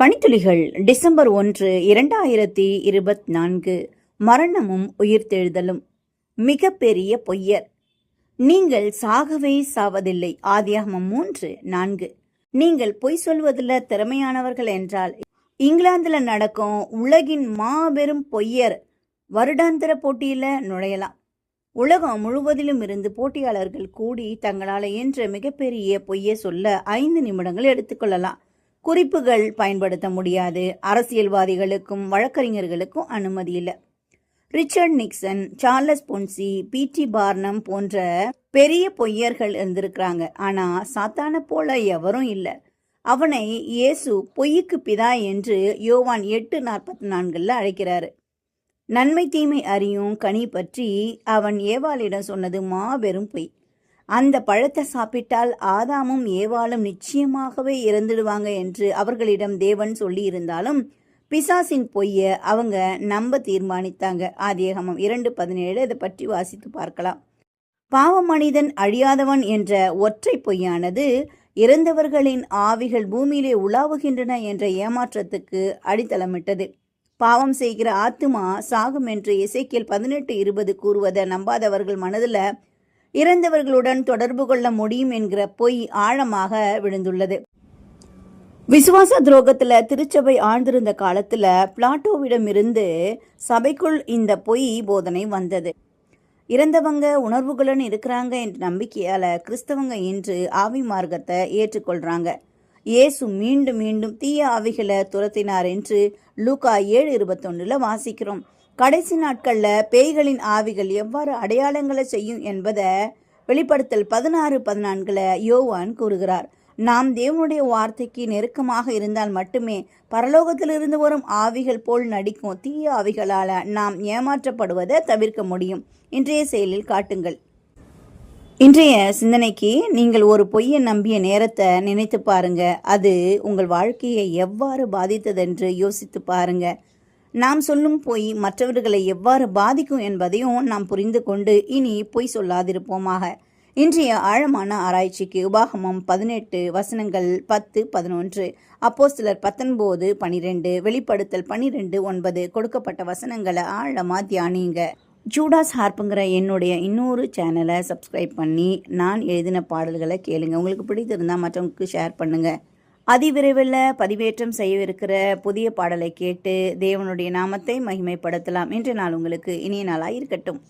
பனித்துளிகள் December ஒன்று இரண்டாயிரத்தி இருபத்தி நான்கு மரணமும் உயிர்த்தெழுதலும். மிகப்பெரிய பொய்யர். நீங்கள் சாகவே சாவதில்லை. ஆதியாகமம் மூன்று நான்கு. நீங்கள் பொய் சொல்வதில் திறமையானவர்கள் என்றால். இங்கிலாந்தில் நடக்கும் உலகின் மாபெரும் பொய்யர் வருடாந்திர போட்டியில் நுழையலாம். உலகம் முழுவதிலும் இருந்து போட்டியாளர்கள் கூடி தங்களால் இயன்ற மிகப்பெரிய பொய்யை சொல்ல ஐந்து நிமிடங்கள் எடுத்துக்கொள்ளலாம் குறிப்புகள் பயன்படுத்த முடியாது. அரசியல்வாதிகளுக்கும் வழக்கறிஞர்களுக்கும் அனுமதி இல்லை. Richard Nixon Charles Ponzi P T Barnum போன்ற பெரிய பொய்யர்கள் இருந்திருக்கிறாங்க. ஆனா சாத்தான போல எவரும் இல்லை. அவனை இயேசு பொய்யுக்கு பிதா என்று யோவான் எட்டு நாற்பத்தி நான்கில் அழைக்கிறாரு. நன்மை தீமை அறியும் கனி பற்றி அவன் ஏவாளிடம் சொன்னது மாபெரும் பொய். அந்த பழத்தை சாப்பிட்டால் ஆதாமும் ஏவாளும் நிச்சயமாகவே இறந்துடுவாங்க என்று அவர்களிடம் தேவன் சொல்லியிருந்தாலும் பிசாசின் பொய்ய அவங்க நம்ப தீர்மானித்தாங்க. ஆதியகமம் இரண்டு பதினேழு. இதை பற்றி வாசித்து பார்க்கலாம். பாவ மனிதன் அழியாதவன் என்ற ஒற்றை பொய்யானது இறந்தவர்களின் ஆவிகள் பூமியிலே உலாவுகின்றன என்ற ஏமாற்றத்துக்கு அடித்தளமிட்டது. பாவம் செய்கிற ஆத்துமா சாகும் என்று இசைக்கியல் பதினெட்டு இருபது கூறுவதை நம்பாதவர்கள் மனதில் இறந்தவர்களுடன் தொடர்பு கொள்ள முடியும் என்கிற பொய் ஆழமாக விழுந்துள்ளது. விசுவாச துரோகத்தில் திருச்சபை ஆழ்ந்திருந்த காலத்தில் பிளாட்டோவிடமிருந்து சபைக்குள் இந்த பொய் போதனை வந்தது. இறந்தவங்க உணர்வுகளுடன் இருக்கிறாங்க என்ற நம்பிக்கையால் கிறிஸ்தவங்க இன்று ஆவி மார்க்கத்தை ஏற்றுக்கொள்கிறாங்க இயேசு மீண்டும் மீண்டும் தீய ஆவிகளை துரத்தினார் என்று லூகா ஏழு இருபத்தொன்னுல வாசிக்கிறோம். கடைசி நாட்களில் பேய்களின் ஆவிகள் எவ்வாறு அடையாளங்களை செய்யும் என்பதை வெளிப்படுத்தல் பதினாறு பதினான்கில் யோவான் கூறுகிறார். நாம் தேவனுடைய வார்த்தைக்கு நெருக்கமாக இருந்தால் மட்டுமே பரலோகத்திலிருந்து வரும் ஆவிகள் போல் நடிக்கும் தீய ஆவிகளால் நாம் ஏமாற்றப்படுவதை தவிர்க்க முடியும். இன்றைய செயலில் காட்டுங்கள். இன்றைய சிந்தனைக்கு நீங்கள் ஒரு பொய்யை நம்பிய நேரத்தை நினைத்து பாருங்க. அது உங்கள் வாழ்க்கையை எவ்வாறு பாதித்ததென்று யோசித்து பாருங்க. நாம் சொல்லும் பொய் மற்றவர்களை எவ்வாறு பாதிக்கும் என்பதையும் நாம் புரிந்து கொண்டு இனி பொய் சொல்லாதிருப்போமாக. இன்றைய ஆழமான ஆராய்ச்சிக்கு உபாகமம் பதினெட்டு வசனங்கள் பத்து பதினொன்று அப்போ சிலர் பத்தொன்பது பனிரெண்டு வெளிப்படுத்தல் பனிரெண்டு ஒன்பது கொடுக்கப்பட்ட வசனங்களை ஆழமாக தியானிங்க. ஜூடாஸ் ஹார்ப்புங்கிற என்னுடைய இன்னொரு சேனலை சப்ஸ்கிரைப் பண்ணி நான் எழுதின பாடல்களை கேளுங்க. உங்களுக்கு பிடித்திருந்தால் மற்றவங்களுக்கு ஷேர் பண்ணுங்கள் அதிவிரைவில் பதிவேற்றம் செய்யவிருக்கிற புதிய பாடலை கேட்டு தேவனுடைய நாமத்தை மகிமைப்படுத்தலாம். இன்று நாள் உங்களுக்கு இனிய நாளாக இருக்கட்டும்